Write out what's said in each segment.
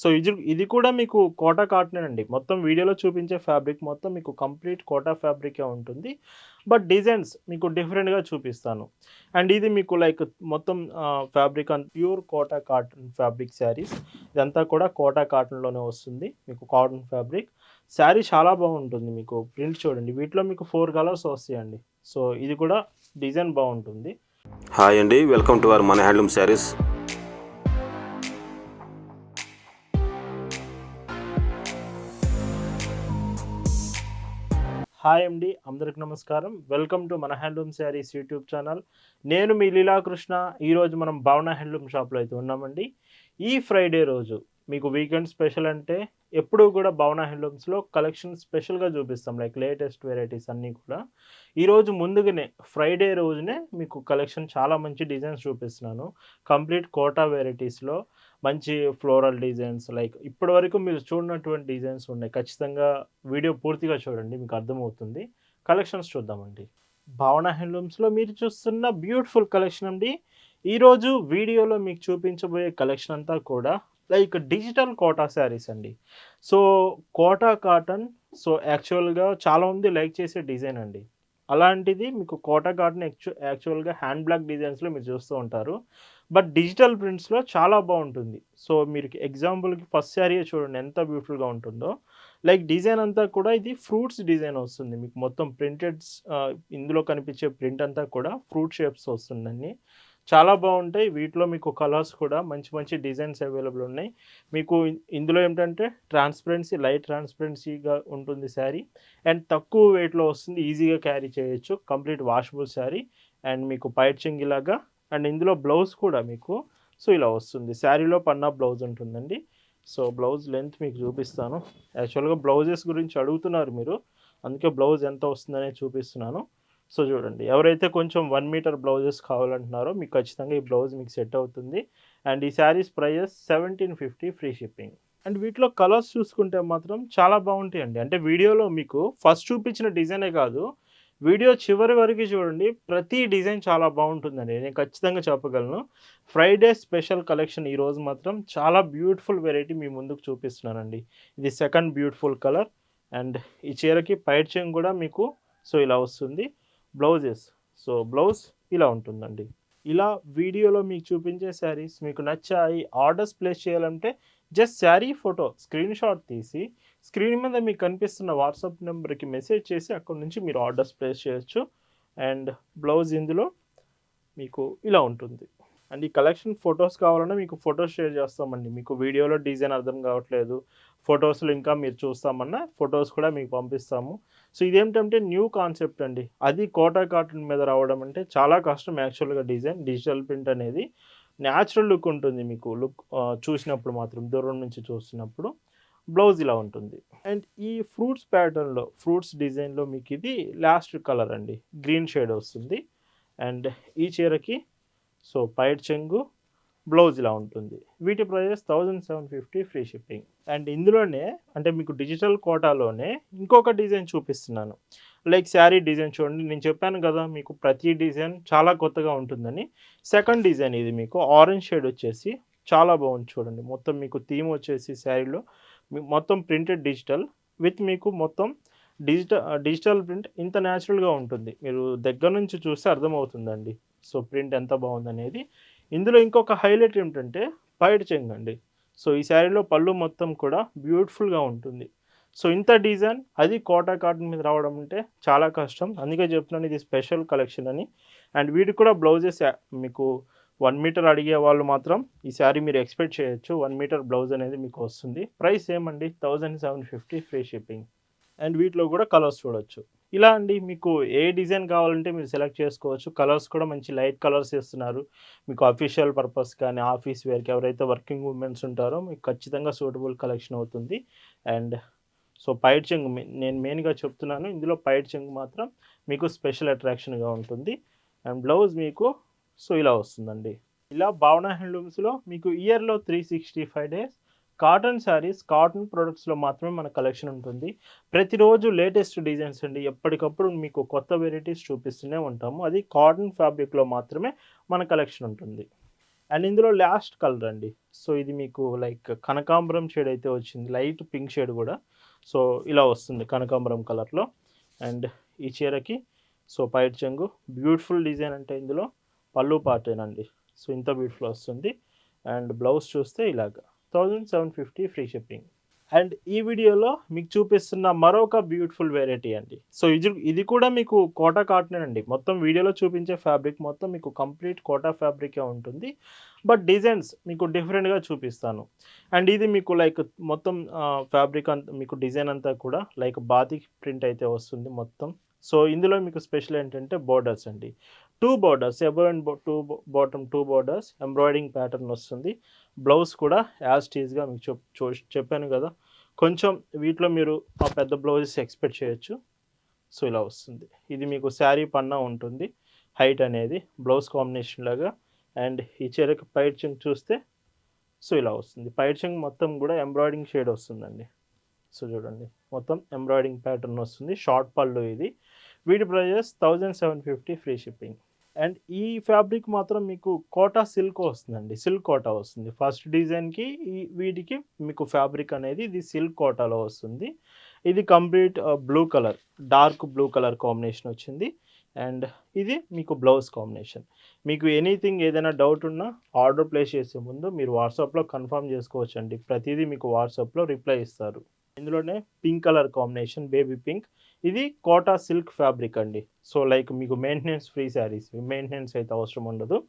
So ఇది ఇది కూడా మీకు కోటా కాటన్ అండి మొత్తం వీడియోలో చూపించే ఫ్యాబ్రిక్ మొత్తం మీకు కంప్లీట్ కోటా ఫ్యాబ్రికే ఉంటుంది. బట్ డిజైన్స్ మీకు డిఫరెంట్గా చూపిస్తాను. అండ్ ఇది మీకు లైక్ మొత్తం fabric and pure Kota cotton fabric saris. ఇదంతా కూడా కోటా కాటన్లోనే వస్తుంది మీకు కాటన్ ఫ్యాబ్రిక్. శారీ చాలా బాగుంటుంది మీకు. ప్రింట్ చూడండి. వీటిలో మీకు ఫోర్ కలర్స్ వస్తాయండి. సో ఇది కూడా డిజైన్ బాగుంటుంది. హాయ్ అండి. వెల్కమ్ టు అవర్ మన హ్యాండ్లూమ్ శారీస్. హాయ్ అండి అందరికి నమస్కారం. వెల్కమ్ టు మన హ్యాండ్లూమ్ శారీస్ యూట్యూబ్ ఛానల్ నేను మీ లీలాకృష్ణ. ఈరోజు మనం భావన హ్యాండ్లూమ్ షాప్లో అయితే ఉన్నామండి. ఈ ఫ్రైడే రోజు మీకు వీకెండ్ స్పెషల్ అంటే ఎప్పుడూ కూడా భావన హ్యాండ్లూమ్స్లో కలెక్షన్ స్పెషల్గా చూపిస్తాం లైక్ లేటెస్ట్ వెరైటీస్ అన్నీ కూడా. ఈరోజు ముందుగానే ఫ్రైడే రోజునే మీకు కలెక్షన్ చాలా మంచి డిజైన్స్ చూపిస్తున్నాను. కంప్లీట్ కోటా వెరైటీస్లో మంచి ఫ్లోరల్ డిజైన్స్ లైక్ ఇప్పటి వరకు మీరు చూడనటువంటి డిజైన్స్ ఉన్నాయి. ఖచ్చితంగా వీడియో పూర్తిగా చూడండి మీకు అర్థమవుతుంది. కలెక్షన్స్ చూద్దామండి. భావన హ్యాండ్లూమ్స్లో మీరు చూస్తున్న బ్యూటిఫుల్ కలెక్షన్ అండి. ఈరోజు వీడియోలో మీకు చూపించబోయే కలెక్షన్ అంతా కూడా లైక్ డిజిటల్ కోటా శారీస్ అండి. సో కోటా కాటన్ సో యాక్చువల్గా చాలామంది లైక్ చేసే డిజైన్ అండి. అలాంటిది మీకు కోటా కాటన్ యాక్చువల్గా హ్యాండ్ బ్లాక్ డిజైన్స్లో మీరు చూస్తూ ఉంటారు. బట్ డిజిటల్ ప్రింట్స్లో చాలా బాగుంటుంది. సో మీరు ఎగ్జాంపుల్కి ఫస్ట్ శారీ చూడండి ఎంత బ్యూటిఫుల్గా ఉంటుందో. లైక్ డిజైన్ అంతా కూడా ఇది ఫ్రూట్స్ డిజైన్ వస్తుంది. మీకు మొత్తం ప్రింటెడ్ ఇందులో కనిపించే ప్రింట్ అంతా కూడా ఫ్రూట్ షేప్స్ వస్తుందండి. చాలా బాగుంటాయి. వీటిలో మీకు కలర్స్ కూడా మంచి మంచి డిజైన్స్ అవైలబుల్ ఉన్నాయి. మీకు ఇందులో ఏంటంటే ట్రాన్స్పరెన్సీ లైట్ ట్రాన్స్పరెన్సీగా ఉంటుంది శారీ. అండ్ తక్కువ వెయిట్లో వస్తుంది. ఈజీగా క్యారీ చేయొచ్చు. Complete washable sari. అండ్ మీకు పైట్ చెంగిలాగా అండ్ ఇందులో బ్లౌజ్ కూడా మీకు సో ఇలా వస్తుంది. శారీలో పన్నా బ్లౌజ్ ఉంటుందండి. సో బ్లౌజ్ లెంత్ మీకు చూపిస్తాను. యాక్చువల్గా బ్లౌజెస్ గురించి అడుగుతున్నారు మీరు. అందుకే బ్లౌజ్ ఎంత వస్తుందనే చూపిస్తున్నాను. సో చూడండి ఎవరైతే కొంచెం వన్ మీటర్ బ్లౌజెస్ కావాలంటున్నారో మీకు ఖచ్చితంగా ఈ బ్లౌజ్ మీకు సెట్ అవుతుంది. అండ్ ఈ saris prices seventeen fifty free shipping. And వీటిలో కలర్స్ చూసుకుంటే మాత్రం చాలా బాగుంటాయండి. అంటే వీడియోలో మీకు ఫస్ట్ చూపించిన డిజైనే కాదు వీడియో చివరి వరకు చూడండి. ప్రతి డిజైన్ చాలా బాగుంటుందండి. నేను ఖచ్చితంగా చెప్పగలను. ఫ్రైడే స్పెషల్ కలెక్షన్ ఈరోజు మాత్రం చాలా బ్యూటిఫుల్ వెరైటీ మీ ముందుకు చూపిస్తున్నానండి. ఇది సెకండ్ బ్యూటిఫుల్ కలర్ అండ్ ఈ చీరకి పైట్ చెంగ్ కూడా మీకు సో ఇలా వస్తుంది. బ్లౌజెస్ సో బ్లౌజ్ ఇలా ఉంటుందండి. ఇలా వీడియోలో మీకు చూపించే శారీస్ మీకు నచ్చాయి ఆర్డర్స్ ప్లేస్ చేయాలంటే just sari photo screen shot తీసి స్క్రీన్ మీద మీకు కనిపిస్తున్న వాట్సాప్ నెంబర్కి మెసేజ్ చేసి అక్కడ నుంచి మీరు ఆర్డర్స్ ప్లేస్ చేయొచ్చు. అండ్ బ్లౌజ్ ఇందులో మీకు ఇలా ఉంటుంది. అండ్ ఈ కలెక్షన్ ఫొటోస్ కావాలన్నా మీకు ఫొటోస్ షేర్ చేస్తామండి. మీకు వీడియోలో డిజైన్ అర్థం కావట్లేదు. ఫొటోస్లో ఇంకా మీరు చూస్తామన్నా ఫొటోస్ కూడా మీకు పంపిస్తాము. సో ఇదేంటంటే న్యూ కాన్సెప్ట్ అండి. అది కోటా కాటన్ మీద రావడం అంటే చాలా కష్టం యాక్చువల్గా డిజైన్ డిజిటల్ ప్రింట్ అనేది. న్యాచురల్ లుక్ ఉంటుంది మీకు. లుక్ చూసినప్పుడు మాత్రం దూరం నుంచి చూస్తున్నప్పుడు బ్లౌజ్ ఇలా ఉంటుంది. అండ్ ఈ ఫ్రూట్స్ ప్యాటర్న్లో ఫ్రూట్స్ డిజైన్లో మీకు ఇది లాస్ట్ కలర్ అండి. గ్రీన్ షేడ్ వస్తుంది. అండ్ ఈ చీరకి సో పైడ్ చెంగు బ్లౌజ్ ఇలా ఉంటుంది. వీటి prices thousand seven fifty free shipping. And ఇందులోనే అంటే మీకు డిజిటల్ కోటాలోనే ఇంకొక డిజైన్ చూపిస్తున్నాను. లైక్ శారీ డిజైన్ చూడండి. నేను చెప్పాను కదా మీకు ప్రతి డిజైన్ చాలా కొత్తగా ఉంటుందని. సెకండ్ డిజైన్ ఇది మీకు. ఆరెంజ్ షేడ్ వచ్చేసి చాలా బాగుంది చూడండి. మొత్తం మీకు థీమ్ వచ్చేసి శారీలో మొత్తం ప్రింటెడ్ డిజిటల్ విత్ మీకు మొత్తం డిజిటల్ డిజిటల్ ప్రింట్ ఇంత న్యాచురల్గా ఉంటుంది. మీరు దగ్గర నుంచి చూస్తే అర్థమవుతుందండి. సో ప్రింట్ ఎంత బాగుందనేది. ఇందులో ఇంకొక హైలైట్ ఏమిటంటే పైడ్ చెంగ్ అండి. సో ఈ శారీలో పళ్ళు మొత్తం కూడా బ్యూటిఫుల్గా ఉంటుంది. సో ఇంత డిజైన్ అది కోటా కాటన్ మీద రావడం అంటే చాలా కష్టం. అందుకే చెప్తున్నాను ఇది స్పెషల్ కలెక్షన్ అని. అండ్ వీటికి కూడా బ్లౌజెస్ మీకు వన్ మీటర్ అడిగే వాళ్ళు మాత్రం ఈ శారీ మీరు ఎక్స్పెక్ట్ చేయొచ్చు. వన్ మీటర్ బ్లౌజ్ అనేది మీకు వస్తుంది. ప్రైస్ ఏమండి? Thousand seven fifty free shipping. And వీటిలో కూడా కలర్స్ చూడొచ్చు. ఇలా అండి మీకు ఏ డిజైన్ కావాలంటే మీరు సెలెక్ట్ చేసుకోవచ్చు. కలర్స్ కూడా మంచి లైట్ కలర్స్ ఇస్తున్నారు మీకు అఫీషియల్ పర్పస్ కానీ ఆఫీస్ వేర్కి ఎవరైతే వర్కింగ్ ఉమెన్స్ ఉంటారో మీకు ఖచ్చితంగా సూటబుల్ కలెక్షన్ అవుతుంది. అండ్ సో పైట్ చెంగు మె- నేను మెయిన్గా చెప్తున్నాను. ఇందులో పైట్ చెంగు మాత్రం మీకు స్పెషల్ అట్రాక్షన్గా ఉంటుంది. అండ్ బ్లౌజ్ మీకు సో ఇలా వస్తుందండి. ఇలా భావన హ్యాండ్లూమ్స్లో మీకు ఇయర్లో three sixty five days cotton saris cotton ప్రొడక్ట్స్లో మాత్రమే మన కలెక్షన్ ఉంటుంది. ప్రతిరోజు లేటెస్ట్ డిజైన్స్ అండి. ఎప్పటికప్పుడు మీకు కొత్త వెరైటీస్ చూపిస్తూనే ఉంటాము. అది కాటన్ ఫ్యాబ్రిక్లో మాత్రమే మన కలెక్షన్ ఉంటుంది. అండ్ ఇందులో లాస్ట్ కలర్ అండి. సో ఇది మీకు లైక్ కనకాంబరం షేడ్ అయితే వచ్చింది. లైట్ పింక్ షేడ్ కూడా. సో ఇలా వస్తుంది కనకాంబరం కలర్లో. అండ్ ఈ చీరకి సో పైట్ చెంగు బ్యూటిఫుల్ డిజైన్ అంటే ఇందులో. పళ్ళు పాటేనండి. సో ఇంత బ్యూటిఫుల్ వస్తుంది. అండ్ బ్లౌజ్ చూస్తే ఇలాగ. Thousand seven fifty free shipping. And ఈ వీడియోలో మీకు చూపిస్తున్న మరొక బ్యూటిఫుల్ వెరైటీ అండి. సో ఇది ఇది కూడా మీకు కోటా కాటన్ అండి. మొత్తం వీడియోలో చూపించే ఫ్యాబ్రిక్ మొత్తం మీకు కంప్లీట్ కోటా ఫ్యాబ్రికే ఉంటుంది. బట్ డిజైన్స్ మీకు డిఫరెంట్గా చూపిస్తాను. అండ్ ఇది మీకు లైక్ మొత్తం ఫ్యాబ్రిక్ అంతా మీకు డిజైన్ అంతా కూడా లైక్ బాతిక్ ప్రింట్ అయితే వస్తుంది మొత్తం. సో ఇందులో మీకు స్పెషల్ ఏంటంటే బోర్డర్స్ అండి. Two borders above and two bottom two borders embroidering pattern వస్తుంది. బ్లౌజ్ కూడా యాజ్ టీజ్గా మీకు చెప్ చూ- చెప్పాను కదా. కొంచెం వీటిలో మీరు ఆ పెద్ద బ్లౌజెస్ ఎక్స్పెక్ట్ చేయొచ్చు. సో ఇలా వస్తుంది. ఇది మీకు శారీ పన్నా ఉంటుంది. హైట్ అనేది బ్లౌజ్ కాంబినేషన్ లాగా. అండ్ ఈ చీరకి పైట్ చూస్తే సో ఇలా వస్తుంది. పైట్ మొత్తం కూడా ఎంబ్రాయిడింగ్ షేడ్ వస్తుందండి. సో చూడండి. మొత్తం ఎంబ్రాయిడింగ్ ప్యాటర్న్ వస్తుంది. షార్ట్ పళ్ళు ఇది. వీటి prices thousand seven fifty free shipping and ఈ ఫ్యాబ్రిక్ మాత్రం మీకు కోటా సిల్క్ వస్తుందండి. సిల్క్ కోటా వస్తుంది. ఫస్ట్ డిజైన్కి ఈ వీటికి మీకు ఫ్యాబ్రిక్ అనేది ఇది సిల్క్ కోటాలో వస్తుంది. ఇది complete blue colour dark blue colour combination వచ్చింది. అండ్ ఇది మీకు బ్లౌజ్ కాంబినేషన్. మీకు ఎనీథింగ్ ఏదైనా డౌట్ ఉన్నా ఆర్డర్ ప్లేస్ చేసే ముందు మీరు వాట్సాప్లో కన్ఫర్మ్ చేసుకోవచ్చు అండి ప్రతిదీ మీకు వాట్సాప్లో రిప్లై ఇస్తారు. ఇందులోనే pink colour combination baby pink. ఇది కోటా సిల్క్ ఫ్యాబ్రిక్ అండి. సో లైక్ మీకు మెయింటెనెన్స్ ఫ్రీ శారీస్ మెయింటెనెన్స్ అయితే అవసరం ఉండదు.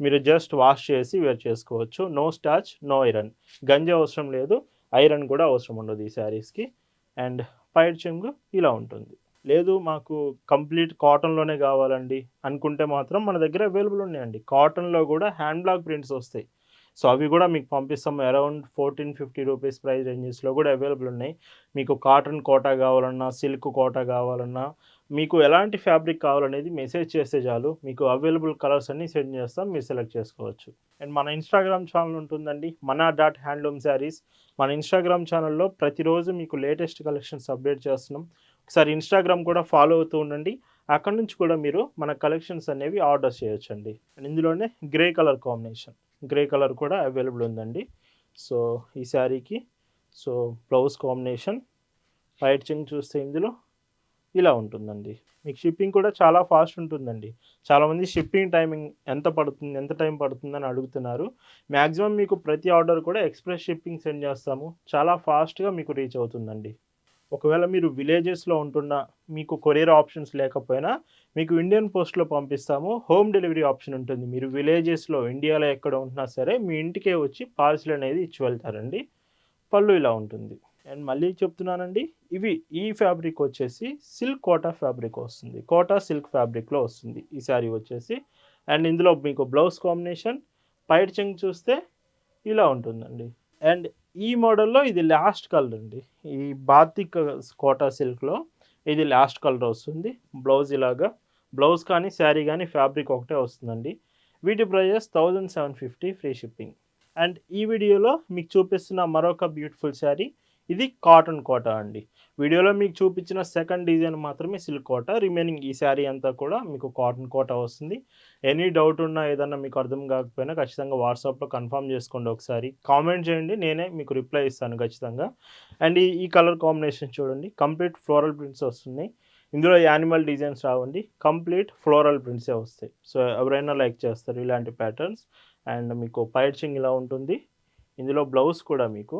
మీరు జస్ట్ వాష్ చేసి వేర్ చేసుకోవచ్చు. నో స్టాచ్ నో ఐరన్ గంజ అవసరం లేదు. ఐరన్ కూడా అవసరం ఉండదు ఈ శారీస్కి అండ్ పైడ్ చెంగు ఇలా ఉంటుంది. లేదు మాకు కంప్లీట్ కాటన్లోనే కావాలండి. అనుకుంటే మాత్రం మన దగ్గర అవైలబుల్ ఉన్నాయండి. కాటన్లో కూడా హ్యాండ్ బ్లాక్ ప్రింట్స్ వస్తాయి. సో అవి కూడా మీకు పంపిస్తాము. Around fourteen fifty rupees price రేంజెస్లో కూడా అవైలబుల్ ఉన్నాయి. మీకు కాటన్ కోటా కావాలన్నా సిల్క్ కోటా కావాలన్నా మీకు ఎలాంటి ఫ్యాబ్రిక్ కావాలనేది మెసేజ్ చేస్తే చాలు. మీకు అవైలబుల్ కలర్స్ అన్ని సెండ్ చేస్తాం. మీరు సెలెక్ట్ చేసుకోవచ్చు. అండ్ మన ఇన్స్టాగ్రామ్ ఛానల్ ఉంటుందండి. మన డాట్ హ్యాండ్లూమ్ శారీస్ మన ఇన్స్టాగ్రామ్ ఛానల్లో ప్రతిరోజు మీకు లేటెస్ట్ కలెక్షన్స్ అప్డేట్ చేస్తున్నాం. ఒకసారి ఇన్స్టాగ్రామ్ కూడా ఫాలో అవుతూ ఉండండి. అక్కడ నుంచి కూడా మీరు మన కలెక్షన్స్ అనేవి ఆర్డర్ చేయొచ్చండి. అండ్ ఇందులోనే grey colour combination grey colour కూడా అవైలబుల్ ఉందండి. సో ఈ శారీకి సో బ్లౌజ్ కాంబినేషన్ వైట్ చింగ్ చూస్తే ఇందులో ఇలా ఉంటుందండి. మీకు షిప్పింగ్ కూడా చాలా ఫాస్ట్ ఉంటుందండి. చాలామంది షిప్పింగ్ టైమింగ్ ఎంత పడుతుంది ఎంత టైం పడుతుందని అడుగుతున్నారు. మ్యాక్సిమం మీకు ప్రతి ఆర్డర్ కూడా ఎక్స్ప్రెస్ షిప్పింగ్ సెండ్ చేస్తాము. చాలా ఫాస్ట్గా మీకు రీచ్ అవుతుందండి. ఒకవేళ మీరు విలేజెస్లో ఉంటున్న మీకు కొరియర్ ఆప్షన్స్ లేకపోయినా మీకు ఇండియన్ పోస్ట్లో పంపిస్తాము. హోమ్ డెలివరీ ఆప్షన్ ఉంటుంది. మీరు విలేజెస్లో ఇండియాలో ఎక్కడ ఉంటున్నా సరే మీ ఇంటికే వచ్చి పార్సిల్ అనేది ఇచ్చి వెళ్తారండి. పళ్ళు ఇలా ఉంటుంది. అండ్ మళ్ళీ చెప్తున్నానండి. ఇవి ఈ ఫ్యాబ్రిక్ వచ్చేసి సిల్క్ కోటా ఫ్యాబ్రిక్ వస్తుంది. కోటా సిల్క్ ఫ్యాబ్రిక్లో వస్తుంది ఈ శారీ వచ్చేసి. అండ్ ఇందులో మీకు బ్లౌజ్ కాంబినేషన్ పైట్ చెంగ్ చూస్తే ఇలా ఉంటుందండి. అండ్ ఈ మోడల్లో ఇది లాస్ట్ కలర్ అండి. ఈ బాతిక్ కోటా సిల్క్లో ఇది లాస్ట్ కలర్ వస్తుంది. బ్లౌజ్ ఇలాగా. బ్లౌజ్ కానీ శారీ కానీ ఫ్యాబ్రిక్ ఒకటే వస్తుందండి. వీటి prices thousand seven fifty free shipping and ఈ వీడియోలో మీకు చూపిస్తున్న మరొక బ్యూటిఫుల్ శారీ ఇది కాటన్ కోటా అండి. వీడియోలో మీకు చూపించిన సెకండ్ డిజైన్ మాత్రమే సిల్క్ కోట. రిమైనింగ్ ఈ శారీ అంతా కూడా మీకు కాటన్ కోట వస్తుంది. ఎనీ డౌట్ ఉన్నా ఏదన్నా మీకు అర్థం కాకపోయినా ఖచ్చితంగా వాట్సాప్లో కన్ఫర్మ్ చేసుకోండి ఒకసారి. కామెంట్ చేయండి నేనే మీకు రిప్లై ఇస్తాను ఖచ్చితంగా. అండ్ ఈ కలర్ కాంబినేషన్ చూడండి. కంప్లీట్ ఫ్లోరల్ ప్రింట్స్ వస్తున్నాయి. ఇందులో యానిమల్ డిజైన్స్ రావండి. కంప్లీట్ ఫ్లోరల్ ప్రింట్సే వస్తాయి. సో ఎవరైనా లైక్ చేస్తారు ఇలాంటి ప్యాటర్న్స్ అండ్ మీకు పైడ్చింగ్ ఇలా ఉంటుంది. ఇందులో బ్లౌజ్ కూడా మీకు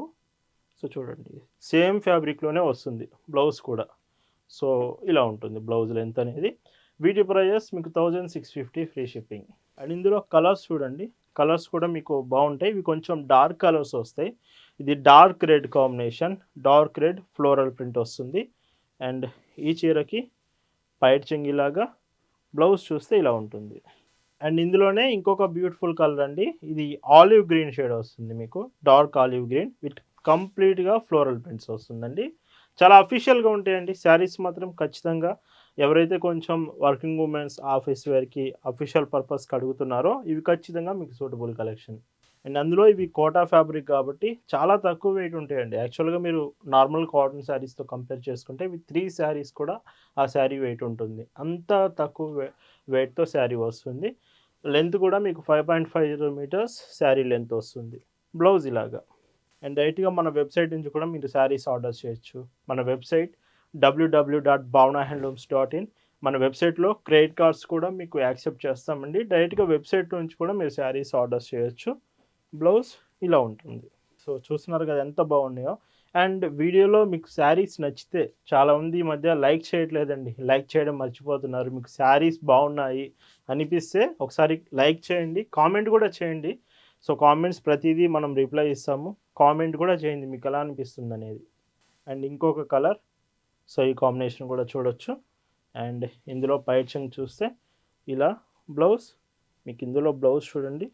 సో చూడండి. సేమ్ ఫ్యాబ్రిక్లోనే వస్తుంది బ్లౌజ్ కూడా. సో ఇలా ఉంటుంది బ్లౌజ్ లెంత్ అనేది. వీటి ప్రైజెస్ మీకు thousand six fifty free shipping. And ఇందులో కలర్స్ చూడండి. కలర్స్ కూడా మీకు బాగుంటాయి. ఇవి కొంచెం డార్క్ కలర్స్ వస్తాయి. ఇది dark red combination. Dark red floral print వస్తుంది. అండ్ ఈ చీరకి పైట్ చెంగిలాగా బ్లౌజ్ చూస్తే ఇలా ఉంటుంది. అండ్ ఇందులోనే ఇంకొక బ్యూటిఫుల్ కలర్ అండి. ఇది ఆలివ్ గ్రీన్ షేడ్ వస్తుంది మీకు. డార్క్ ఆలివ్ గ్రీన్ విత్ కంప్లీట్గా ఫ్లోరల్ ప్రింట్స్ వస్తుందండి. చాలా అఫీషియల్గా ఉంటాయండి. శారీస్ మాత్రం ఖచ్చితంగా ఎవరైతే కొంచెం వర్కింగ్ ఉమెన్స్ ఆఫీస్ వేర్కి అఫీషియల్ పర్పస్కి అడుగుతున్నారో ఇవి ఖచ్చితంగా మీకు సూటబుల్ కలెక్షన్. అండ్ అందులో ఇవి కోటా ఫ్యాబ్రిక్ కాబట్టి చాలా తక్కువ వెయిట్ ఉంటాయండి. యాక్చువల్గా మీరు నార్మల్ కాటన్ శారీస్తో కంపేర్ చేసుకుంటే ఇవి త్రీ శారీస్ కూడా ఆ శారీ వెయిట్ ఉంటుంది. అంత తక్కువ వెయిట్తో శారీ వస్తుంది. లెంత్ కూడా మీకు five point five metres sari length వస్తుంది. బ్లౌజ్ ఇలాగా. అండ్ డైరెక్ట్గా మన వెబ్సైట్ నుంచి కూడా మీరు శారీస్ ఆర్డర్ చేయొచ్చు. మన website W W dot Bhavana handlooms dot in మన వెబ్సైట్లో క్రెడిట్ కార్డ్స్ కూడా మీకు యాక్సెప్ట్ చేస్తామండి. డైరెక్ట్గా వెబ్సైట్ నుంచి కూడా మీరు శారీస్ ఆర్డర్ చేయొచ్చు. బ్లౌజ్ ఇలా ఉంటుంది. సో చూస్తున్నారు కదా ఎంత బాగున్నాయో. అండ్ వీడియోలో మీకు శారీస్ నచ్చితే చాలామంది ఈ మధ్య లైక్ చేయట్లేదండి. లైక్ చేయడం మర్చిపోతున్నారు. మీకు శారీస్ బాగున్నాయి అనిపిస్తే ఒకసారి లైక్ చేయండి. కామెంట్ కూడా చేయండి. సో కామెంట్స్ ప్రతిదీ మనం రిప్లై ఇస్తాము. కామెంట్ కూడా చేయండి మీకు ఎలా అనిపిస్తుంది అనేది అండ్ ఇంకొక కలర్ సో ఈ కాంబినేషన్ కూడా చూడొచ్చు. అండ్ ఇందులో పైచంగ్ చూస్తే ఇలా బ్లౌజ్ మీకు ఇందులో బ్లౌజ్ చూడండి.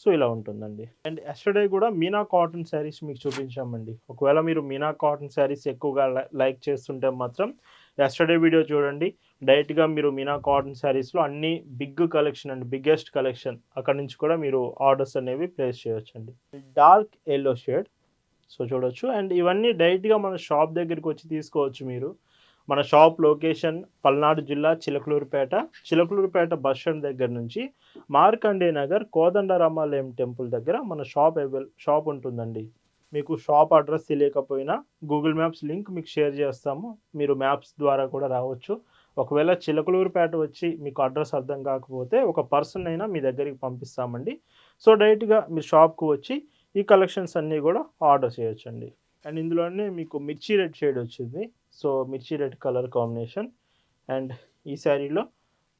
సో ఇలా ఉంటుందండి. అండ్ ఎస్టర్డే కూడా మీనా కాటన్ శారీస్ మీకు చూపించామండి. ఒకవేళ మీరు మీనా కాటన్ శారీస్ ఎక్కువగా లైక్ చేస్తుంటే మాత్రం ఎస్టర్డే వీడియో చూడండి. డైరెక్ట్గా మీరు మీనా కాటన్ శారీస్లో అన్ని big collection and. Biggest collection అక్కడ నుంచి కూడా మీరు ఆర్డర్స్ అనేవి ప్లేస్ చేయొచ్చండి. డార్క్ ఎల్లో షేడ్ సో చూడొచ్చు. అండ్ ఇవన్నీ డైరెక్ట్గా మన షాప్ దగ్గరికి వచ్చి తీసుకోవచ్చు మీరు. మన షాప్ లొకేషన్ పల్నాడు జిల్లా చిలకలూరుపేట. చిలకలూరుపేట బస్ స్టాండ్ దగ్గర నుంచి మార్కండే నగర్ కోదండరామాలయం టెంపుల్ దగ్గర మన షాప్ అవైల్ షాప్ ఉంటుందండి. మీకు షాప్ అడ్రస్ తెలియకపోయినా గూగుల్ మ్యాప్స్ లింక్ మీకు షేర్ చేస్తాము. మీరు మ్యాప్స్ ద్వారా కూడా రావచ్చు. ఒకవేళ చిలకలూరుపేట వచ్చి మీకు అడ్రస్ అర్థం కాకపోతే ఒక పర్సన్ అయినా మీ దగ్గరికి పంపిస్తామండి. సో డైరెక్ట్గా మీ షాప్కు వచ్చి ఈ కలెక్షన్స్ అన్నీ కూడా ఆర్డర్ చేయొచ్చండి. అండ్ ఇందులోనే మీకు మిర్చి రెడ్ షేడ్ వచ్చింది. సో మిర్చి రెడ్ కలర్ కాంబినేషన్ అండ్ ఈ శారీలో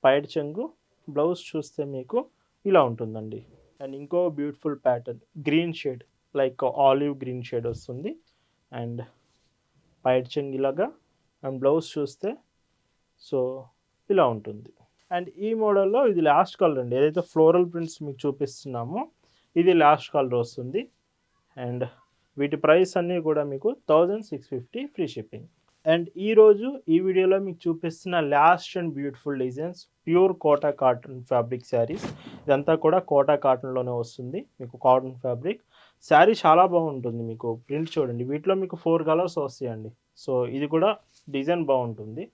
పైడ్ చెంగు బ్లౌజ్ చూస్తే మీకు ఇలా ఉంటుందండి. అండ్ ఇంకో beautiful pattern green shade like olive green shade వస్తుంది. అండ్ పైడ్ చెంగు ఇలాగా అండ్ బ్లౌజ్ చూస్తే సో ఇలా ఉంటుంది. అండ్ ఈ మోడల్లో ఇది లాస్ట్ కలర్ అండి. ఏదైతే ఫ్లోరల్ ప్రింట్స్ మీకు చూపిస్తున్నామో ఇది లాస్ట్ కలర్ వస్తుంది. అండ్ వీటి ప్రైస్ అన్నీ కూడా మీకు thousand six fifty free shipping. And ఈరోజు ఈ వీడియోలో మీకు చూపిస్తున్న last and beautiful designs pure Kota cotton fabric saris ఇదంతా కూడా కోటా కాటన్లోనే వస్తుంది మీకు కాటన్ ఫ్యాబ్రిక్ శారీ చాలా బాగుంటుంది మీకు ప్రింట్ చూడండి. వీటిలో మీకు ఫోర్ కలర్స్ వస్తాయండి. సో ఇది కూడా డిజైన్ బాగుంటుంది.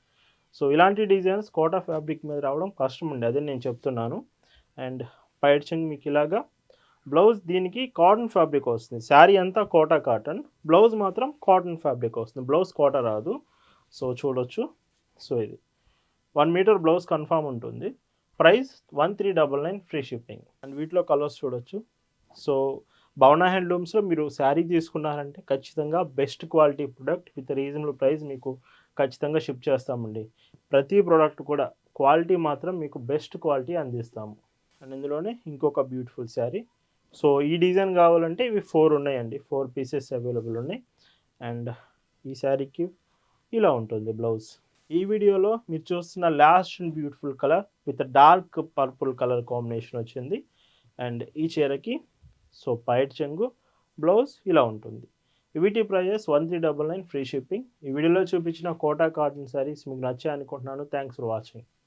సో ఇలాంటి డిజైన్స్ కోటా ఫ్యాబ్రిక్ మీద రావడం కష్టం అండి అదే నేను చెప్తున్నాను. అండ్ పైడ్చింగ్ మీకు ఇలాగా బ్లౌజ్ దీనికి కాటన్ ఫ్యాబ్రిక్ వస్తుంది. శారీ అంతా కోటా కాటన్ బ్లౌజ్ మాత్రం కాటన్ ఫ్యాబ్రిక్ వస్తుంది. బ్లౌజ్ కోటా రాదు. సో చూడొచ్చు. సో ఇది. వన్ మీటర్ బ్లౌజ్ కన్ఫామ్ ఉంటుంది. Price one three double nine free shipping and వీటిలో కలర్స్ చూడొచ్చు. సో భవనా హ్యాండ్లూమ్స్లో మీరు శారీ తీసుకున్నారంటే ఖచ్చితంగా best quality product with reasonable price మీకు ఖచ్చితంగా షిప్ చేస్తామండి. ప్రతి ప్రోడక్ట్ కూడా క్వాలిటీ మాత్రం మీకు బెస్ట్ క్వాలిటీ అందిస్తాము. అండ్ ఇందులోనే ఇంకొక బ్యూటిఫుల్ శారీ సో ఈ డిజైన్ కావాలంటే ఇవి ఫోర్ ఉన్నాయండి. ఫోర్ పీసెస్ అవైలబుల్ ఉన్నాయి. అండ్ ఈ శారీకి ఇలా ఉంటుంది బ్లౌజ్. ఈ వీడియోలో మీరు చూస్తున్న last and beautiful colour with dark purple colour combination వచ్చింది. అండ్ ఈ చీరకి సో పైట్ చెంగు బ్లౌజ్ ఇలా ఉంటుంది. వీటి prices one three double nine free shipping. ఈ వీడియోలో చూపించిన కోటా కాటన్ శారీస్ మీకు నచ్చాయి అనుకుంటున్నాను. Thanks for watching